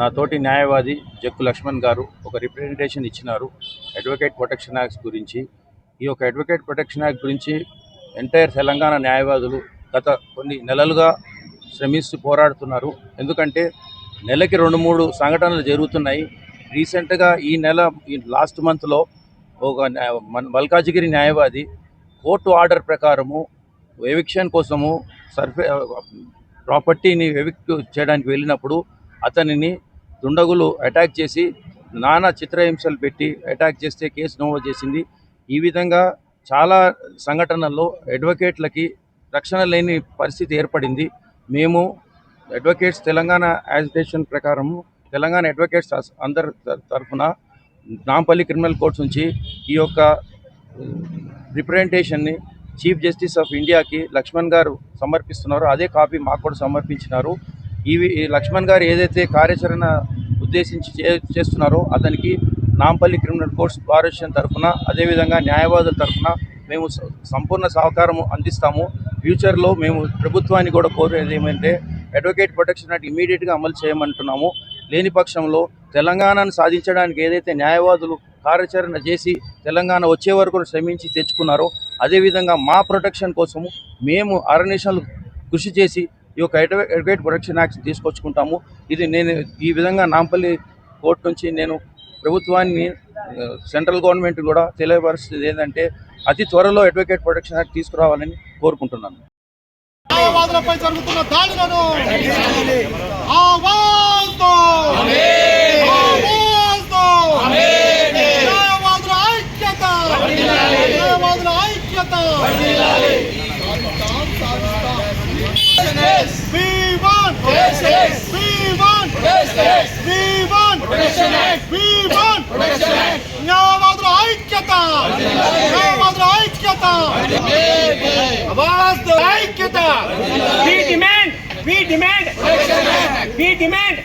నా తోటి న్యాయవాది జక్కు లక్ష్మణ్ గారు ఒక రిప్రజెంటేషన్ ఇచ్చినారు. అడ్వకేట్ ప్రొటెక్షన్ యాక్ట్ గురించి. ఈ యొక్క అడ్వకేట్ ప్రొటెక్షన్ యాక్ట్ గురించి ఎంటైర్ తెలంగాణ న్యాయవాదులు గత కొన్ని నెలలుగా శ్రమిస్తూ పోరాడుతున్నారు. ఎందుకంటే నెలకి రెండు మూడు సంఘటనలు జరుగుతున్నాయి. రీసెంట్గా ఈ నెల ఈ లాస్ట్ మంత్లో ఒక మల్కాజిగిరి న్యాయవాది కోర్టు ఆర్డర్ ప్రకారము ఎవిక్షన్ కోసము సర్ఫే ప్రాపర్టీని ఎవిక్ట్ చేయడానికి వెళ్ళినప్పుడు అతనిని దుండగులు అటాక్ చేసి నానా చిత్రహింసలు పెట్టి అటాక్ చేస్తే కేసు నమోదు చేసింది. ఈ విధంగా చాలా సంఘటనల్లో అడ్వకేట్లకి రక్షణ లేని పరిస్థితి ఏర్పడింది. మేము అడ్వకేట్స్ తెలంగాణ యాజిటేషన్ ప్రకారము తెలంగాణ అడ్వకేట్స్ అందరి తరఫున నాంపల్లి క్రిమినల్ కోర్ట్స్ నుంచి ఈ యొక్క రిప్రజెంటేషన్ని చీఫ్ జస్టిస్ ఆఫ్ ఇండియాకి లక్ష్మణ్ గారు సమర్పిస్తున్నారు. అదే కాపీ మాకు కూడా సమర్పించినారు. ఇవి లక్ష్మణ్ గారు ఏదైతే కార్యాచరణ ఉద్దేశించి చే చేస్తున్నారో అతనికి నాంపల్లి క్రిమినల్ కోర్ట్స్ భారతదేశం తరఫున అదేవిధంగా న్యాయవాదుల తరఫున మేము సంపూర్ణ సహకారం అందిస్తాము. ఫ్యూచర్లో మేము ప్రభుత్వాన్ని కూడా కోరేది ఏమంటే అడ్వకేట్ ప్రొటెక్షన్ యాక్ట్ ఇమీడియట్గా అమలు చేయమంటున్నాము. లేని పక్షంలో తెలంగాణను సాధించడానికి ఏదైతే న్యాయవాదులు కార్యాచరణ చేసి తెలంగాణ వచ్చే వరకు శ్రమించి తెచ్చుకున్నారో అదేవిధంగా మా ప్రొటెక్షన్ కోసము మేము అరనిషాలు కృషి చేసి ఈ యొక్క అడ్వ- అడ్వకేట్ ప్రొటెక్షన్ యాక్ట్ తీసుకొచ్చుకుంటాము. ఇది నేను ఈ విధంగా నాంపల్లి కోర్టు నుంచి నేను ప్రభుత్వాన్ని సెంట్రల్ గవర్నమెంట్ కూడా తెలియపరుస్తుంది ఏంటంటే అతి త్వరలో అడ్వకేట్ ప్రొటెక్షన్ యాక్ట్ తీసుకురావాలని కోరుకుంటున్నాను. జరుగుతున్న దాడులను ఐక్యత ఐక్యత. ఐక్యత న్యాయవాదుల డిమాండ్ ఆవాజ్తో డిమాండ్ We demand,